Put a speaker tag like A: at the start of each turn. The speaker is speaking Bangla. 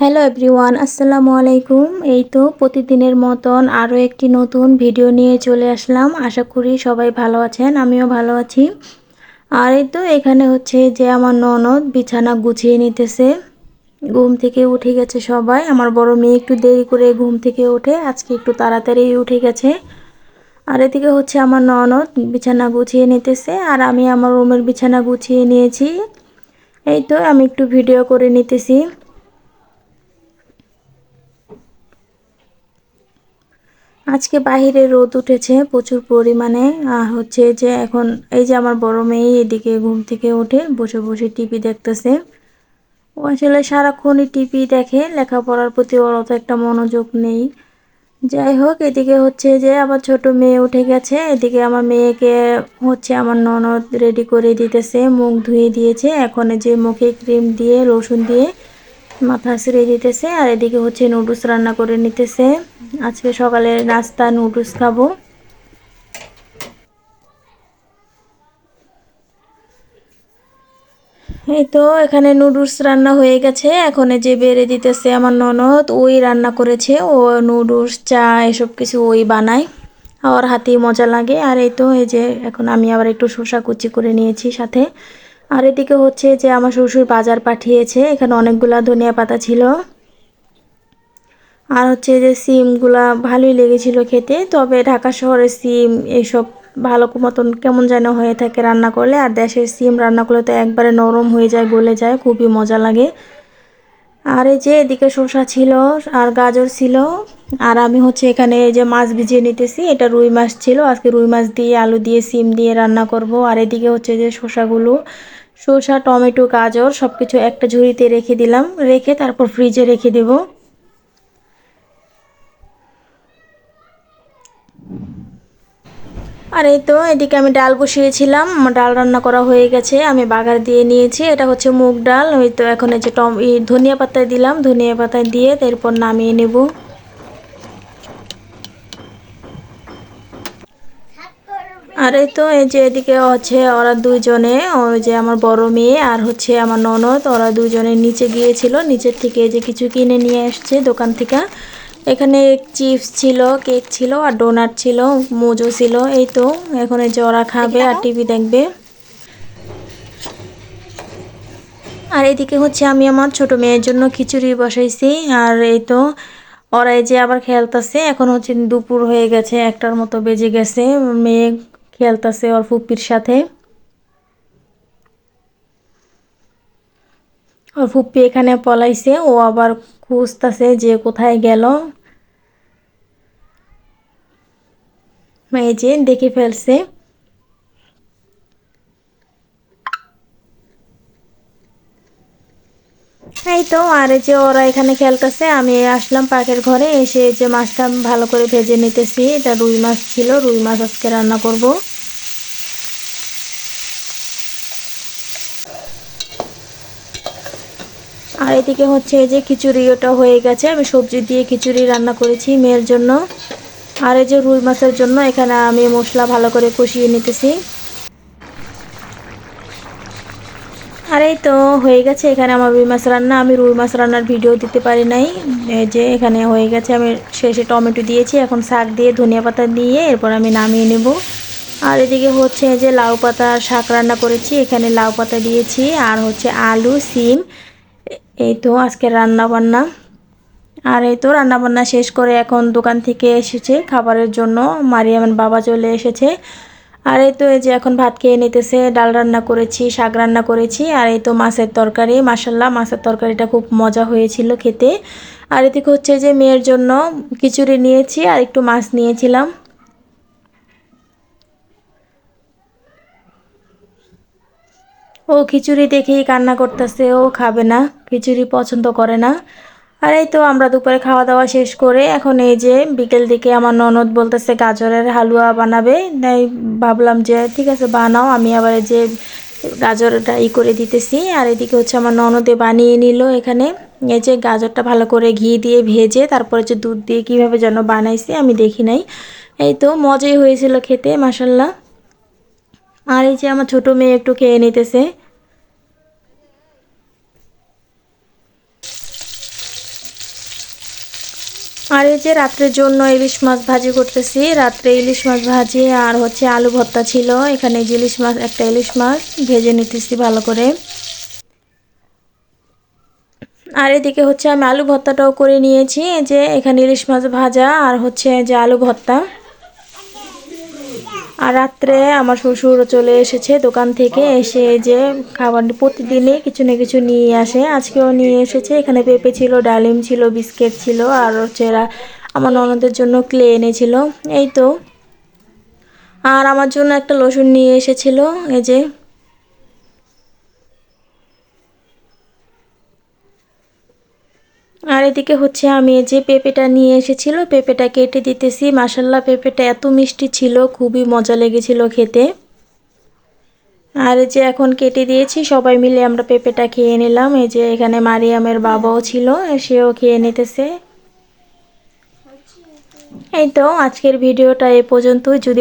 A: হ্যালো এভরিওয়ান আসসালামু আলাইকুম এই তো প্রতিদিনের মতন আরও একটি নতুন ভিডিও নিয়ে চলে আসলাম। আশা করি সবাই ভালো আছেন, আমিও ভালো আছি। আর এই তো এখানে হচ্ছে যে আমার ননদ বিছানা গুছিয়ে নিতেছে। ঘুম থেকে উঠে গেছে সবাই। আমার বড় মেয়ে একটু দেরি করে ঘুম থেকে ওঠে, আজকে একটু তাড়াতাড়ি উঠে গেছে। আর এদিকে হচ্ছে আমার ননদ বিছানা গুছিয়ে নিতেছে, আর আমি আমার রুমের বিছানা গুছিয়ে নিয়েছি। এই তো আমি একটু ভিডিও করে নিতেছি। আজকে বাহিরে রোদ উঠেছে প্রচুর পরিমাণে। হচ্ছে যে এখন এই যে আমার বড় মেয়ে এদিকে ঘুম থেকে উঠে বসে বসে টিভি দেখতেছে। ও আসলে সারাক্ষণই টিভি দেখে, লেখাপড়ার প্রতি ওর অত একটা মনোযোগ নেই। যাই হোক, এদিকে হচ্ছে যে আবার ছোট মেয়ে উঠে গেছে, এদিকে আমার মেয়েকে হচ্ছে আমার ননদ রেডি করে দিতেছে, মুখ ধুয়ে দিয়েছে। এখন যে মুখে ক্রিম দিয়ে, রসুন দিয়ে মাথা ছেড়ে দিতেছে, আর এদিকে হচ্ছে নুডলস রান্না করে নিতেছে। আজকে সকালের নাস্তা, নুডলস খাব। এই তো, এখানে নুডলস রান্না হয়ে গেছে। এখন যে বেড়ে দিতেছে আমার ননদ, ওই রান্না করেছে। ও নুডলস, চা, এসব কিছু ওই বানায়। আর হাতেই মজা লাগে। আর এই তো, এই যে এখন আমি আবার একটু শসা কুচি করে নিয়েছি সাথে। আর এদিকে হচ্ছে যে আমার শ্বশুর বাজার পাঠিয়েছে, এখানে অনেকগুলা ধনিয়া পাতা ছিল। আর হচ্ছে যে সিমগুলা ভালোই লেগেছিল খেতে, তবে ঢাকা শহরের সিম এইসব ভালো মতন কেমন যেন হয়ে থাকে রান্না করলে, আর দেশের সিম রান্না করলে তো একবারে নরম হয়ে যায়, গলে যায়, খুবই মজা লাগে। আর এই যে এদিকে শসা ছিল আর গাজর ছিল, আর আমি হচ্ছে এখানে এই যে মাছ ভিজিয়ে নিতেছি, এটা রুই মাছ ছিল, আজকে রুই মাছ দিয়ে, আলু দিয়ে, সিম দিয়ে রান্না করব। আর এদিকে হচ্ছে যে শসাগুলো শসা, টমেটো, গাজর সব কিছু একটা ঝুড়িতে রেখে দিলাম। রেখে তারপর ফ্রিজে রেখে দেব। আর এই তো, এদিকে আমি ডাল বসিয়েছিলাম। ডাল রান্না করা হয়ে গেছে, আমি বাগার দিয়ে নিয়েছি। এটা হচ্ছে মুগ ডাল। ওই তো এখন এই যে টম ধনিয়া পাতায় দিলাম। ধনিয়া পাতায় দিয়ে তারপর নামিয়ে নেব। আর এই তো এই যে এদিকে হচ্ছে ওরা দুইজনে, ওই যে আমার বড় মেয়ে আর হচ্ছে আমার ননদ, ওরা দুজনে নিচে গিয়েছিল, নিচের থেকে যে কিছু কিনে নিয়ে আসছে দোকান থেকে। এখানে চিপস ছিল, কেক ছিল আর ডোনাট ছিল, মোজো ছিল, এই তো, এখন এই যে ওরা খাবে আর টিভি দেখবে। আর এদিকে হচ্ছে আমি আমার ছোট মেয়ের জন্য খিচুড়ি বসাইছি, আর এই তো, ওরা এই যে আবার খেলতেছে, এখন হচ্ছে দুপুর হয়ে গেছে, একটার মতো বেজে গেছে, মেয়ে খেলতেছে ওর ফুপির সাথে। ওর ফুপ্পি এখানে পলাইছে, ও আবার খুঁজতেছে যে কোথায় গেল। এই যে দেখে ফেলছে। এই তো, আর এই যে ওরা এখানে খেলতেছে, আমি আসলাম পাকের ঘরে, এসে যে মাছটা ভালো করে ভেজে নিতেছি, এটা রুই মাছ ছিল, রুই মাছ আজকে রান্না করব। আর এদিকে হচ্ছে এই যে খিচুড়ি ওটা হয়ে গেছে। আমি সবজি দিয়ে খিচুড়ি রান্না করেছি মেয়ের জন্য। আর এই যে রুই মাছের জন্য এখানে আমি মশলা ভালো করে কষিয়ে নিতেছি। আর এই তো হয়ে গেছে এখানে আমার রুই মাছ রান্না। আমি রুই মাছ রান্নার ভিডিও দিতে পারি নাই। এই যে এখানে হয়ে গেছে, আমি শেষে টমেটো দিয়েছি। এখন শাক দিয়ে ধনিয়া পাতা দিয়ে এরপর আমি নামিয়ে নেব। আর এদিকে হচ্ছে যে লাউ পাতা শাক রান্না করেছি। এখানে লাউ পাতা দিয়েছি। আর হচ্ছে আলু, সিম এই তো আজকে রান্না বান্না আর এই তো রান্নাবান্না শেষ করে এখন দোকান থেকে এসেছে খাবারের জন্য। মারিয়ামের বাবা চলে এসেছে। আর এই তো এই যে এখন ভাত খেয়ে নিতেছে, ডাল রান্না করেছি, শাক রান্না করেছি, আর এই তো মাছের তরকারি। মাসাল্লাহ মাছের তরকারিটা খুব মজা হয়েছিল খেতে। আর এদিকে হচ্ছে যে মেয়ের জন্য খিচুড়ি নিয়েছি, আর একটু মাছ নিয়েছিলাম। ও খিচুড়ি দেখেই কান্না করতেছে, ও খাবে না, খিচুড়ি পছন্দ করে না। আর এই তো আমরা দুপুরে খাওয়া দাওয়া শেষ করে এখন এই যে বিকেল দিকে আমার ননদ বলতেছে গাজরের হালুয়া বানাবে। তাই ভাবলাম যে ঠিক আছে, বানাও, আমি আবার যে গাজরটা ই করে দিতেছি। আর এদিকে হচ্ছে আমার ননদে বানিয়ে নিল এখানে। এই যে গাজরটা ভালো করে ঘি দিয়ে ভেজে তারপরে যে দুধ দিয়ে কীভাবে যেন বানাইছি আমি দেখি নাই। এই তো মজাই হয়েছিল খেতে মাসাল্লাহ আর এই যে আমার ছোটো মেয়ে একটু খেয়ে নিতেছে। আর এই যে রাত্রের জন্য ইলিশ মাছ ভাজি করতেছি। রাত্রে ইলিশ মাছ ভাজি আর হচ্ছে আলু ভর্তা ছিল। এখানে যে ইলিশ মাছ, একটা ইলিশ মাছ ভেজে নিতেছি ভালো করে। আর এদিকে হচ্ছে আমি আলু ভর্তাটাও করে নিয়েছি। যে এখানে ইলিশ মাছ ভাজা আর হচ্ছে যে আলু ভর্তা। আর রাত্রে আমার শ্বশুর চলে এসেছে দোকান থেকে এসে যে খাবার প্রতিদিনই কিছু না কিছু নিয়ে আসে। আজকেও নিয়ে এসেছে। এখানে পেঁপে ছিল, ডালিম ছিল, বিস্কিট ছিল, আর হচ্ছে আমার ননদের জন্য ক্লে এনেছিল। এই তো। আর আমার জন্য একটা লসুন নিয়ে এসেছিল। এই যে আর এদিকে হচ্ছে আমি যে পেঁপেটা নিয়ে এসেছিল, পেঁপেটা কেটে দিতেছি। মাসাল্লাহ পেঁপেটা এত মিষ্টি ছিল, খুবই মজা লেগেছিল খেতে। আর যে এখন কেটে দিয়েছি, সবাই মিলে আমরা পেঁপেটা খেয়ে নিলাম। এই যে এখানে মারিয়ামের বাবাও ছিল, সেও খেয়ে নিতেছে। এই তো, আজকের ভিডিওটা এ পর্যন্তই। যদি